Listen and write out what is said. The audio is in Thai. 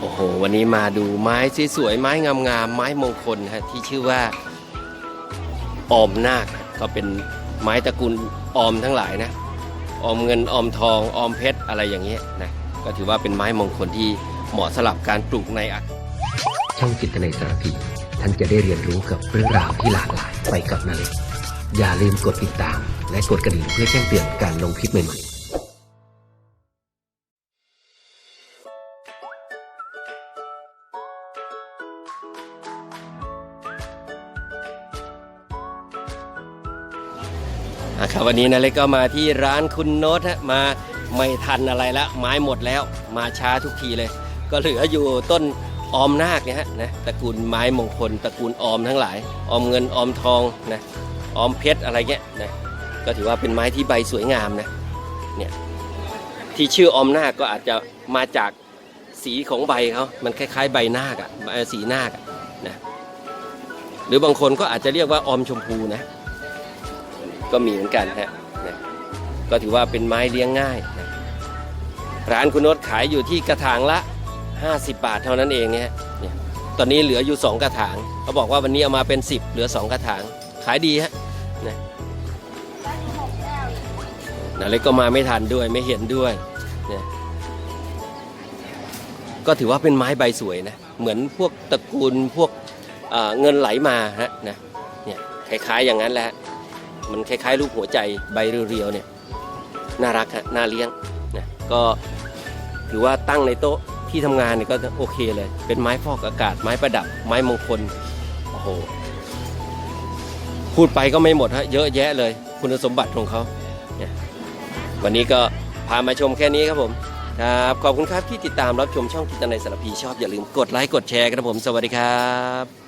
โอ้โห วันนี้มาดูไม้สวยๆไม้งามๆไม้มงคลฮะที่ชื่อว่าออมนาคก็เป็นไม้ตระกูลออมทั้งหลายนะออมเงินออมทองออมเพชรอะไรอย่างเงี้ยนะก็ถือว่าเป็นไม้มงคลที่เหมาะสำหรับการปลูกในอาช่องจิตในสารพีท่านจะได้เรียนรู้กับเรื่องราวที่หลากหลายไปกับนาเล็กอย่าลืมกดติดตาม และกดกระดิ่งเพื่อแจ้งเตือนการลงคลิปใหม่ๆ อะครับวันนี้นะเล็กก็มาที่ร้านคุณโน้ตฮะมาไม่ทันอะไรละไม้หมดแล้ว มาช้าทุกทีเลย ก็เหลืออยู่ต้นออมนาคเนี่ยฮะนะตระกูลไม้มงคลตระกูลออมทั้งหลาย ออมเงินออมทองนะออมเพชรอะไรเงี้ยนะก็ถือว่าเป็นไม้ที่ใบสวยงามนะเนี่ยที่ชื่อออมนาคก็อาจจะมาจากสีของใบเขามันคล้าย ๆ ใบนาคอะสีนาคอะนะหรือบางคนก็อาจจะเรียกว่าออมชมพูนะ ก็มีเหมือนกันฮะนะก็ถือว่าเป็นไม้เลี้ยงง่ายนะร้านคุณโนตขายอยู่ที่กระถางละ 50 บาทเท่านั้นเองเนี่ยเนี่ยตอนนี้เหลืออยู่ 2 กระถางเขาบอกว่าวันนี้เอามาเป็น 10 เหลือ 2 กระถาง ขายดีฮะนะนาเล็กก็มาไม่ทันด้วยไม่เห็นด้วยเนี่ยก็ถือว่าเป็นไม้ใบสวยนะเหมือนพวกตระกูลพวกเเงินไหลมาฮะนะเนี่ยคล้ายๆอย่างนั้นแหละ มันคล้ายๆรูปหัวใจใบเรียวๆเนี่ยน่ารักฮะน่าเลี้ยงนะก็ถือว่าตั้งในโต๊ะที่ทำงานเนี่ยก็โอเคเลย เป็นไม้ฟอกอากาศไม้ประดับ ไม้มงคลโอ้โหพูดไปก็ไม่หมดฮะเยอะแยะเลยคุณสมบัติของเขาเนี่ยวันนี้ก็พามาชมแค่นี้ครับผมครับขอบคุณครับที่ติดตามรับชมช่องกิตในสารพีชอบอย่าลืมกดไลค์กดแชร์กันนะผมสวัสดีครับ